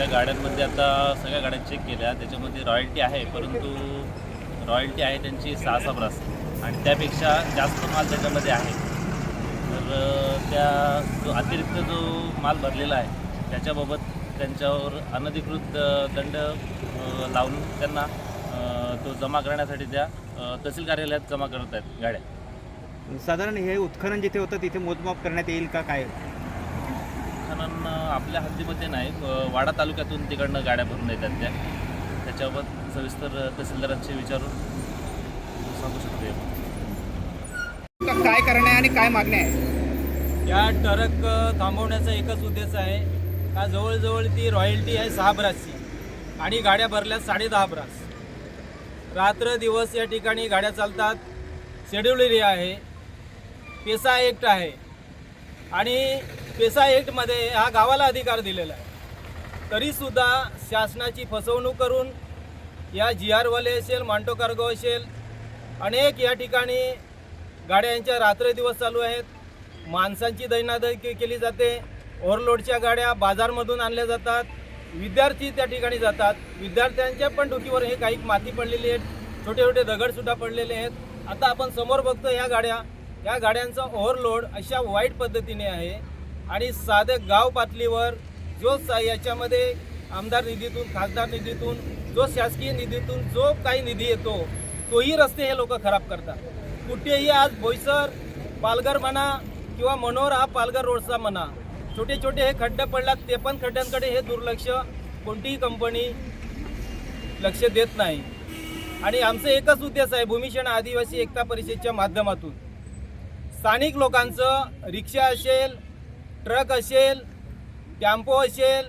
त्या गाड्यांमध्ये आता सगळ्या गाड्या चेक केल्या. त्याच्यामध्ये रॉयल्टी आहे परंतु रॉयल्टी आहे त्यांची सहा सहा ब्रास आणि त्यापेक्षा जास्त माल त्याच्यामध्ये आहे. तर त्या जो अतिरिक्त जो माल भरलेला आहे त्याच्याबाबत त्यांच्यावर अनधिकृत दंड लावून त्यांना तो जमा करण्यासाठी त्या तहसील कार्यालयात जमा करत आहेत गाड्या. साधारण हे उत्खनन जिथे होतं तिथे मोजमाप करण्यात येईल का काय? अ, आपल्या हद्दीमध्ये नाही. वाडा तालुक्यातून तिकडनं गाड्या भरून येतात त्या. त्याच्याबाबत सविस्तर तहसीलदारांशी विचारून सांगू शकतो काय करणे आणि काय मागणे आहे या ट्रक थांबवण्याचा एकच उद्देश आहे. का जवळजवळ ती रॉयल्टी आहे सहा ब्रासची. आणि गाड्या भरल्या साडे दहा ब्रास. रात्र दिवस या ठिकाणी गाड्या चालतात. शेड्यूल एरिया आहे. पेसा ॲक्ट आहे. आणि पेसा एक्टमध्ये हा गावाला अधिकार दिलेला आहे. तरीसुद्धा शासनाची फसवणूक करून या जी आरवाले असेल मांटो कार्गो असेल अनेक या ठिकाणी गाड्या यांच्या रात्रदिवस चालू आहेत. माणसांची दैनादैकी के- केली जाते. ओव्हरलोडच्या गाड्या बाजारमधून आणल्या जातात. विद्यार्थी त्या ठिकाणी जातात. विद्यार्थ्यांच्या पण डोकीवर हे काही माती पडलेली आहेत. छोटे छोटे दगडसुद्धा पडलेले आहेत. आता आपण समोर बघतो या गाड्या. या गाड्यांचा ओव्हरलोड अशा वाईट पद्धतीने आहे. आणि साधं गाव पातळीवर जो सा- याच्यामध्ये आमदार निधीतून खासदार निधीतून जो शासकीय निधीतून जो काही निधी येतो तोही रस्ते हे लोक खराब करतात. कुठेही आज बोईसर पालघर म्हणा किंवा मनोहर हा पालघर रोडचा म्हणा छोटे छोटे हे खड्डे पडलात ते पण खड्ड्यांकडे हे दुर्लक्ष कोणतीही कंपनी लक्ष देत नाही. आणि आमचं एकच उद्देश आहे भूमिशण आदिवासी एकता परिषदेच्या माध्यमातून. स्थानिक लोकांचं रिक्षा असेल ट्रक असेल टॅम्पो असेल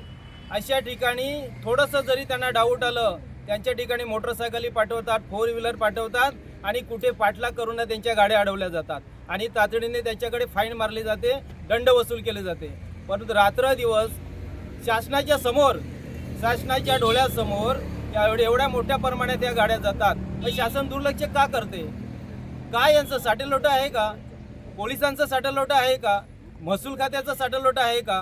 अशा ठिकाणी थोडंसं जरी त्यांना डाऊट आलं त्यांच्या ठिकाणी मोटरसायकली पाठवतात फोर व्हीलर पाठवतात आणि कुठे पाठलाग करून त्यांच्या गाड्या अडवल्या जातात. आणि तातडीने त्यांच्याकडे फाईन मारली जाते दंड वसूल केले जाते. परंतु रात्र दिवस शासनाच्या समोर शासनाच्या डोळ्यासमोर यावेळी एवढ्या एवढ्या मोठ्या प्रमाणात या गाड्या जातात. मग शासन दुर्लक्ष का करते? काय यांचं साटेलोटं आहे का? पोलिसांचं साटेलोटं आहे का? महसूल खात्याचा साठलोटा आहे का?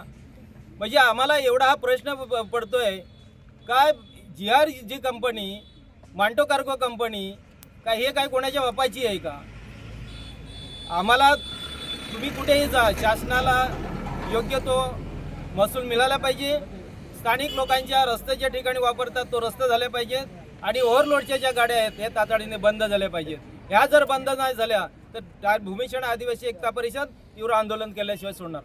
म्हणजे आम्हाला एवढा हा प्रश्न प- पडतोय. काय जी आर जी कंपनी मांटो कार्गो कंपनी काय हे काय कोणाच्या बापाची आहे का? आम्हाला तुम्ही कुठेही जा शासनाला योग्य तो महसूल मिळाला पाहिजे. स्थानिक लोकांच्या रस्त्याच्या ठिकाणी वापरतात तो रस्ते झाले पाहिजेत आणि ओव्हरलोडच्या ज्या गाड्या आहेत हे तातडीने बंद झाल्या पाहिजेत. ह्या जर बंद नाही झाल्या तर त्या भूमिक्षण आदिवासी एकता परिषद तीव्र आंदोलन केल्याशिवाय सोडणार.